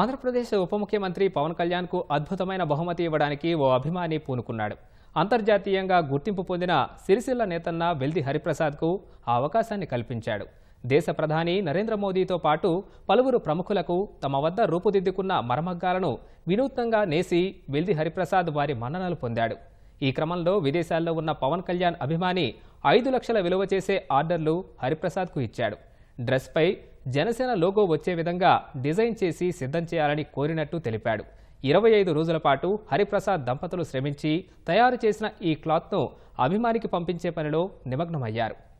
ఆంధ్రప్రదేశ్ ఉప ముఖ్యమంత్రి పవన్ కళ్యాణ్కు అద్భుతమైన బహుమతి ఇవ్వడానికి ఓ అభిమాని పూనుకున్నాడు. అంతర్జాతీయంగా గుర్తింపు పొందిన సిరిసిల్ల నేతన్న వెల్ది హరిప్రసాద్కు ఆ అవకాశాన్ని కల్పించాడు. దేశ ప్రధాని నరేంద్ర మోదీతో పాటు పలువురు ప్రముఖులకు తమ వద్ద రూపుదిద్దుకున్న మరమగ్గాలను వినూత్నంగా నేసి వెల్ది హరిప్రసాద్ వారి మన్ననలు పొందాడు. ఈ క్రమంలో విదేశాల్లో ఉన్న పవన్ కళ్యాణ్ అభిమాని ఐదు లక్షల విలువ చేసే ఆర్డర్లు హరిప్రసాద్కు ఇచ్చాడు. డ్రెస్పై జనసేన లోగో వచ్చే విధంగా డిజైన్ చేసి సిద్ధం చేయాలని కోరినట్టు తెలిపాడు. ఇరవై ఐదు రోజుల పాటు హరిప్రసాద్ దంపతులు శ్రమించి తయారు చేసిన ఈ క్లాత్ను అభిమానికి పంపించే పనిలో నిమగ్నమయ్యారు.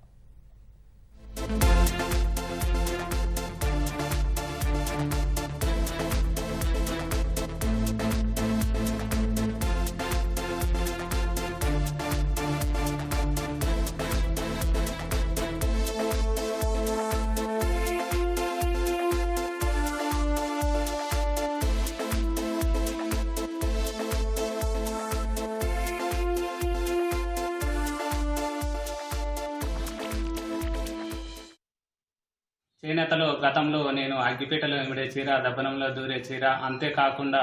చేనేతలో గతంలో నేను అగ్గిపేటలో విడే చీర దబ్బనంలో దూరే చీర అంతేకాకుండా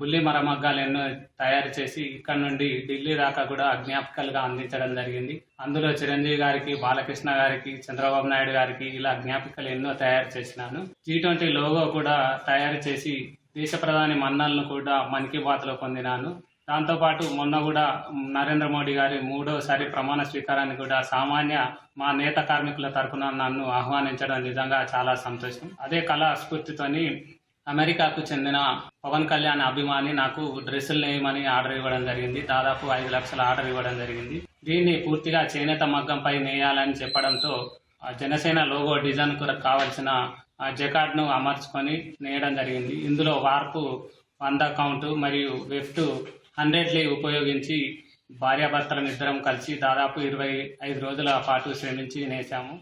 బుల్లి మరమగ్గాలు ఎన్నో తయారు చేసి ఇక్కడ నుండి ఢిల్లీ దాకా కూడా జ్ఞాపకాలుగా అందించడం జరిగింది. అందులో చిరంజీవి గారికి బాలకృష్ణ గారికి చంద్రబాబు నాయుడు గారికి ఇలా జ్ఞాపికలు ఎన్నో తయారు చేసినాను. జీ ట్వంటీ లోగో కూడా తయారు చేసి దేశ ప్రధాని మన్నాలను కూడా మన్ కీ బాత్లో పొందినాను. దాంతోపాటు మొన్న కూడా నరేంద్ర మోడీ గారి మూడోసారి ప్రమాణ స్వీకారాన్ని కూడా సామాన్య మా నేత కార్మికుల తరఫున నన్ను ఆహ్వానించడం నిజంగా చాలా సంతోషం. అదే కళా స్ఫూర్తితోని అమెరికాకు చెందిన పవన్ కళ్యాణ్ అభిమాని నాకు డ్రెస్సులు నేయమని ఆర్డర్ ఇవ్వడం జరిగింది. దాదాపు ఐదు లక్షల ఆర్డర్ ఇవ్వడం జరిగింది. దీన్ని పూర్తిగా చేనేత మగ్గంపై నేయాలని చెప్పడంతో జనసేన లోగో డిజైన్ కొరకు కావాల్సిన ఆ అమర్చుకొని నేయడం జరిగింది. ఇందులో వార్పు వంద కౌంటు మరియు వెఫ్ట్ హండ్రెడ్లీ ఉపయోగించి భార్యాభర్తలం ఇద్దరం కలిసి దాదాపు ఇరవై ఐదు రోజుల పాటు శ్రమించి నేసాము